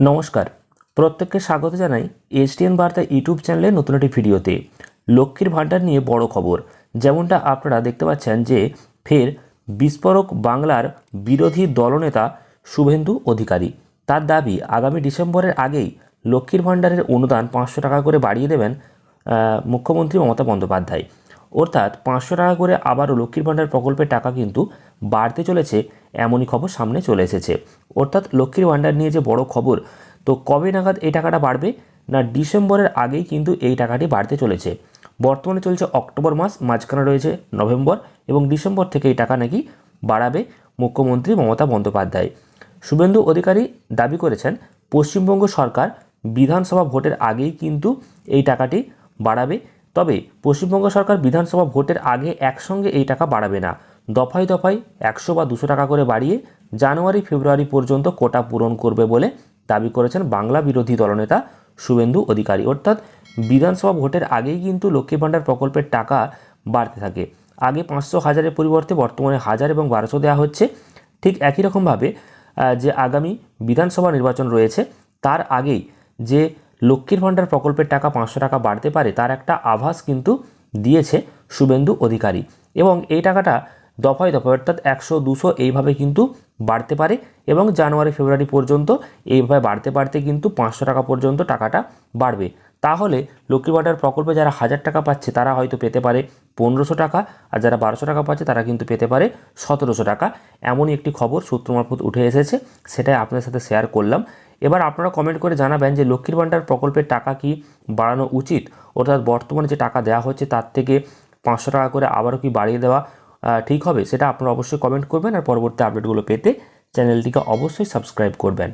নমস্কার। প্রত্যেককে স্বাগত জানাই এসটিএন বার্তা ইউটিউব চ্যানেলে নতুন একটি ভিডিওতে। লক্ষ্মীর ভাণ্ডার নিয়ে বড় খবর। যেমনটা আপনারা দেখতে পাচ্ছেন যে, ফের বিস্ফোরক বাংলার বিরোধী দলনেতা শুভেন্দু অধিকারী। তার দাবি, আগামী ডিসেম্বরের আগেই লক্ষ্মীর ভাণ্ডারের অনুদান পাঁচশো টাকা করে বাড়িয়ে দেবেন মুখ্যমন্ত্রী মমতা বন্দ্যোপাধ্যায়। অর্থাৎ পাঁচশো টাকা করে আবারও লক্ষ্মীর ভাণ্ডার প্রকল্পের টাকা কিন্তু বাড়তে চলেছে এমনই খবর সামনে চলে এসেছে। অর্থাৎ লক্ষ্মীর ভাণ্ডার নিয়ে যে বড় খবর, তো কবে নাগাদ এই টাকাটা বাড়বে? না, ডিসেম্বরের আগেই কিন্তু এই টাকাটি বাড়তে চলেছে। বর্তমানে চলছে অক্টোবর মাস, মাঝখানে রয়েছে নভেম্বর এবং ডিসেম্বর থেকে এই টাকা নাকি বাড়াবে মুখ্যমন্ত্রী মমতা বন্দ্যোপাধ্যায়। শুভেন্দু অধিকারী দাবি করেছেন, পশ্চিমবঙ্গ সরকার বিধানসভা ভোটের আগেই কিন্তু এই টাকাটি বাড়াবে। তবে পশ্চিমবঙ্গ সরকার বিধানসভা ভোটের আগে একসঙ্গে এই টাকা বাড়াবে না। দফায় দফায় একশো বা দুশো টাকা করে বাড়িয়ে জানুয়ারি, ফেব্রুয়ারি পর্যন্ত কোটা পূরণ করবে বলে দাবি করেছেন বাংলা বিরোধী দলনেতা শুভেন্দু অধিকারী। অর্থাৎ বিধানসভা ভোটের আগেই কিন্তু লক্ষ্মী ভাণ্ডার প্রকল্পের টাকা বাড়তে থাকে। আগে পাঁচশো হাজারের পরিবর্তে বর্তমানে হাজার এবং বারোশো দেওয়া হচ্ছে। ঠিক একই রকমভাবে যে আগামী বিধানসভা নির্বাচন রয়েছে, তার আগেই যে লক্ষ্মীর ভাণ্ডার প্রকল্পের টাকা পাঁচশো টাকা বাড়তে পারে, তার একটা আভাস কিন্তু দিয়েছে শুভেন্দু অধিকারী। এবং এই টাকাটা দফায় দফায় অর্থাৎ একশো, দুশো এইভাবে কিন্তু বাড়তে পারে এবং জানুয়ারি, ফেব্রুয়ারি পর্যন্ত এইভাবে বাড়তে বাড়তে কিন্তু পাঁচশো টাকা পর্যন্ত টাকাটা বাড়বে। তাহলে লক্ষ্মী ভাণ্ডার প্রকল্পে যারা হাজার টাকা পাচ্ছে তারা হয়তো পেতে পারে পনেরোশো টাকা আর যারা বারোশো টাকা পাচ্ছে তারা কিন্তু পেতে পারে সতেরোশো টাকা। এমনই একটি খবর সূত্র মারফত উঠে এসেছে, সেটাই আপনাদের সাথে শেয়ার করলাম। এবার আপনারা কমেন্ট করে জানাবেন যে লক্ষ্মীর ভাণ্ডার প্রকল্পের টাকা কি বাড়ানো উচিত? অর্থাৎ বর্তমানে যে টাকা দেওয়া হচ্ছে তার থেকে পাঁচশো টাকা করে আবারও কি বাড়িয়ে দেওয়া ঠিক হবে, সেটা আপনারা অবশ্যই কমেন্ট করবেন আর পরবর্তী আপডেটগুলো পেতে চ্যানেলটিকে অবশ্যই সাবস্ক্রাইব করবেন।